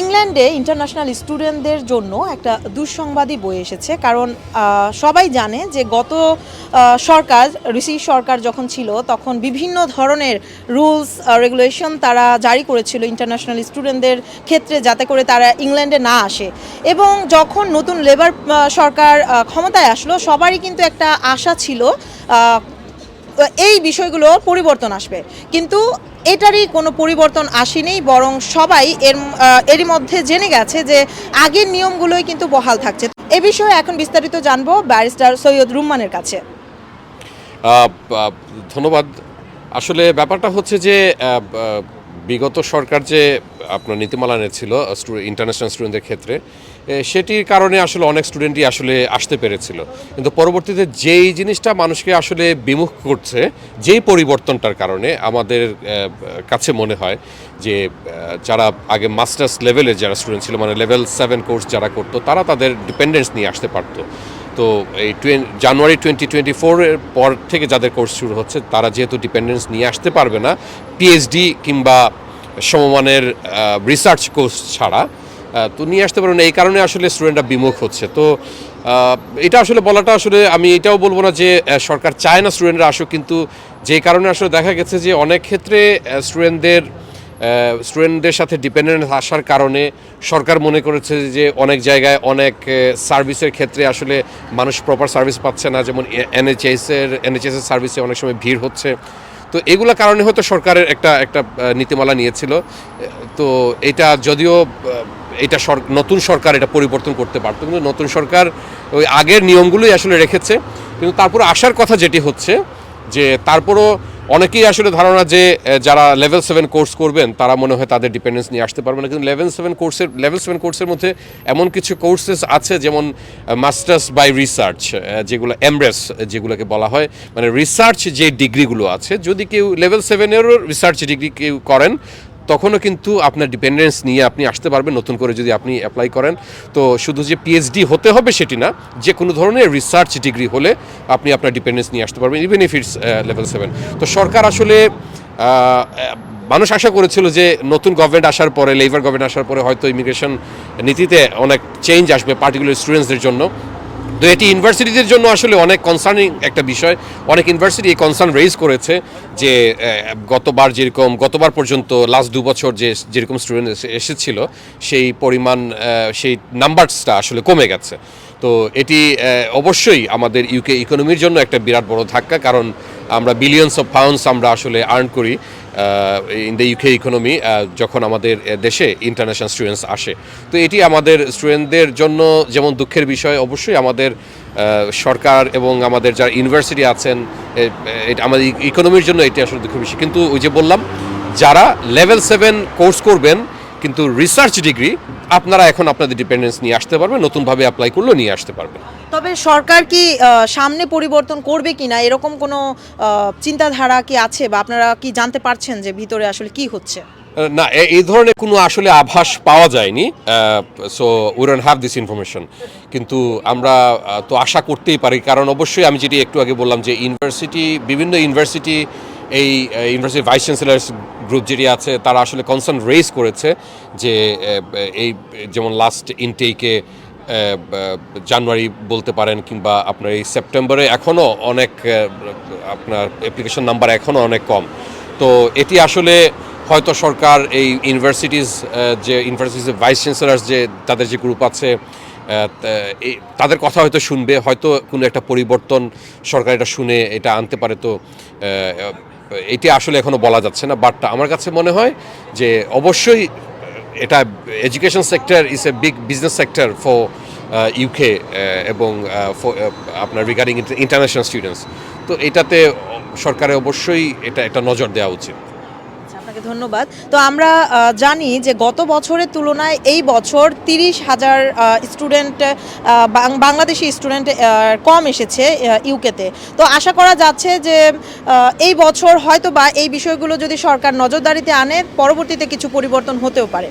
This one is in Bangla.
ইংল্যান্ডে ইন্টারন্যাশনাল স্টুডেন্টদের জন্য একটা দুঃসংবাদই বয়ে এসেছে, কারণ সবাই জানে যে গত সরকার, ঋষি সরকার যখন ছিল, তখন বিভিন্ন ধরনের রুলস রেগুলেশন তারা জারি করেছিল ইন্টারন্যাশনাল স্টুডেন্টদের ক্ষেত্রে যাতে করে তারা ইংল্যান্ডে না আসে। এবং যখন নতুন লেবার সরকার ক্ষমতায় আসলো, সবারই কিন্তু একটা আশা ছিল এই বিষয়গুলো পরিবর্তন আসবে। কিন্তু এটারই কোনো পরিবর্তন আসেনি, বরং সবাই এর এরই মধ্যে জেনে গেছে যে আগের নিয়মগুলোই কিন্তু বহাল থাকছে। এ বিষয়ে এখন বিস্তারিত জানব ব্যারিস্টার সৈয়দ রুম্মানের কাছে। ধন্যবাদ। আসলে ব্যাপারটা হচ্ছে যে বিগত সরকার যে আপনার নীতিমালা এনেছিল ইন্টারন্যাশনাল স্টুডেন্টদের ক্ষেত্রে সেটির কারণে আসলে অনেক স্টুডেন্টই আসলে আসতে পেরেছিল। কিন্তু পরবর্তীতে যেই জিনিসটা মানুষকে আসলে বিমুখ করছে, যেই পরিবর্তনটার কারণে আমাদের কাছে মনে হয় যে যারা আগে মাস্টার্স লেভেলে যারা স্টুডেন্ট ছিল মানে লেভেল সেভেন কোর্স যারা করতো, তারা তাদের ডিপেন্ডেন্স নিয়ে আসতে পারতো। তো এই জানুয়ারি টোয়েন্টি টোয়েন্টি ফোরের পর থেকে যাদের কোর্স শুরু হচ্ছে, তারা যেহেতু ডিপেন্ডেন্স নিয়ে আসতে পারবে না পিএইচডি কিংবা সমমানের রিসার্চ কোর্স ছাড়া তো নিয়ে আসতে পারবে না। এই কারণে আসলে স্টুডেন্টরা বিমুখ হচ্ছে। তো এটা আসলে বলাটা আসলে আমি এটাও বলব না যে সরকার চায় না স্টুডেন্টরা আসুক, কিন্তু যে কারণে আসলে দেখা গেছে যে অনেক ক্ষেত্রে স্টুডেন্টদের স্টুডেন্টদের সাথে ডিপেন্ডেন্ট আসার কারণে সরকার মনে করেছে যে অনেক জায়গায় অনেক সার্ভিসের ক্ষেত্রে আসলে মানুষ প্রপার সার্ভিস পাচ্ছে না। যেমন এনএচএসের এনএচএসের সার্ভিসে অনেক সময় ভিড় হচ্ছে। তো এগুলো কারণে হয়তো সরকারের একটা একটা নীতিমালা নিয়েছিল। তো এটা যদিও এটা নতুন সরকার এটা পরিবর্তন করতে পারতো। কিন্তু নতুন সরকার ওই আগের নিয়মগুলোই আসলে রেখেছে। কিন্তু তারপর আসার কথা যেটি হচ্ছে যে তারপরও অনেকেই আসলে ধারণা যে যারা লেভেল সেভেন কোর্স করবেন, তারা মনে হয় তাদের ডিপেন্ডেন্স নিয়ে আসতে পারবে না। কিন্তু লেভেল সেভেন কোর্সের লেভেল সেভেন কোর্সের মধ্যে এমন কিছু কোর্সেস আছে, যেমন মাস্টার্স বাই রিসার্চ যেগুলো এমব্রেস যেগুলোকে বলা হয়। মানে রিসার্চ যে ডিগ্রিগুলো আছে, যদি কেউ লেভেল সেভেনেরও রিসার্চ ডিগ্রি কেউ করেন তখনও কিন্তু আপনার ডিপেন্ডেন্স নিয়ে আপনি আসতে পারবেন, নতুন করে যদি আপনি অ্যাপ্লাই করেন। তো শুধু যে পিএইচডি হতে হবে সেটি না, যে কোনো ধরনের রিসার্চ ডিগ্রি হলে আপনি আপনার ডিপেন্ডেন্স নিয়ে আসতে পারবেন even if it's level seven তো সরকার আসলে মানুষ আশা করেছিল যে নতুন গভর্নমেন্ট আসার পরে লেবার গভর্নমেন্ট আসার পরে হয়তো ইমিগ্রেশন নীতিতে অনেক চেঞ্জ আসবে পার্টিকুলার স্টুডেন্টসদের জন্য। তো এটি ইউনিভার্সিটিদের জন্য আসলে অনেক কনসার্নিং একটা বিষয়। অনেক ইউনিভার্সিটি এই কনসার্ন রেজ করেছে যে গতবার যেরকম, গতবার পর্যন্ত লাস্ট দু বছর যে যেরকম স্টুডেন্ট এসেছিল, সেই পরিমাণ সেই নাম্বারসটা আসলে কমে গেছে। তো এটি অবশ্যই আমাদের ইউকে ইকোনমির জন্য একটা বিরাট বড় ধাক্কা, কারণ আমরা বিলিয়নস অফ পাউন্ডস আমরা আসলে আর্ন করি। ইন দ্য ইউকে ইকোনমি যখন আমাদের দেশে ইন্টারন্যাশনাল স্টুডেন্টস আসে। তো এটি আমাদের স্টুডেন্টদের জন্য যেমন দুঃখের বিষয়, অবশ্যই আমাদের সরকার এবং আমাদের যারা ইউনিভার্সিটি আছেন আমাদের ইকোনমির জন্য এটি আসলে দুঃখের বিষয়। কিন্তু ওই যে বললাম, যারা লেভেল সেভেন কোর্স করবেন কিন্তু রিসার্চ ডিগ্রি আপনারা এখন আপনাদের ডিপেন্ডেন্স নিয়ে আসতে পারবেন নতুনভাবে অ্যাপ্লাই করলেও নিয়ে আসতে পারবেন। তবে সরকার কি সামনে পরিবর্তন করবে কিনা এরকম কোনো চিন্তাধারা কি আছে বা আপনারা কি জানতে পারছেন যে ভিতরে আসলে কি হচ্ছে? না এই ধরনের কোনো আসলে আভাস পাওয়া যায়নি। So we don't have this information কিন্তু আমরা তো আশা করতেই পারি কারণ অবশ্যই আমি যেটি একটু আগে বললাম যে ইউনিভার্সিটি বিভিন্ন ইউনিভার্সিটি এই ইউনিভার্সিটি ভাইস চ্যান্সেলার্স গ্রুপ যেটি আছে, তারা আসলে কনসার্ন রেজ করেছে যে এই যেমন লাস্ট ইনটেকে জানুয়ারি বলতে পারেন কিংবা আপনার এই সেপ্টেম্বরে এখনও অনেক আপনার অ্যাপ্লিকেশন নাম্বার এখনও অনেক কম। তো এটি আসলে হয়তো সরকার এই ইউনিভার্সিটিজ যে ইউনিভার্সিটিজ ভাইস চ্যান্সেলার্স যে, তাদের যে গ্রুপ আছে তাদের কথা হয়তো শুনবে, হয়তো কোনো একটা পরিবর্তন সরকার এটা শুনে এটা আনতে পারে। তো এটি আসলে এখনও বলা যাচ্ছে না বাট আমার কাছে মনে হয় যে অবশ্যই এটা education sector is a big business sector for UK এবং uh, uh, আপনার রিগার্ডিং ইন্টারন্যাশনাল স্টুডেন্টস তো এটাতে সরকারের অবশ্যই এটা একটা নজর দেওয়া উচিত। ধন্যবাদ। তো আমরা জানি যে গত বছরের তুলনায় এই বছর তিরিশ হাজার স্টুডেন্ট বাংলাদেশি স্টুডেন্ট কম এসেছে ইউকেতে তো। আশা করা যাচ্ছে যে এই বছর হয়তো বা এই বিষয়গুলো যদি সরকার নজরদারিতে আনে, পরবর্তীতে কিছু পরিবর্তন হতেও পারে।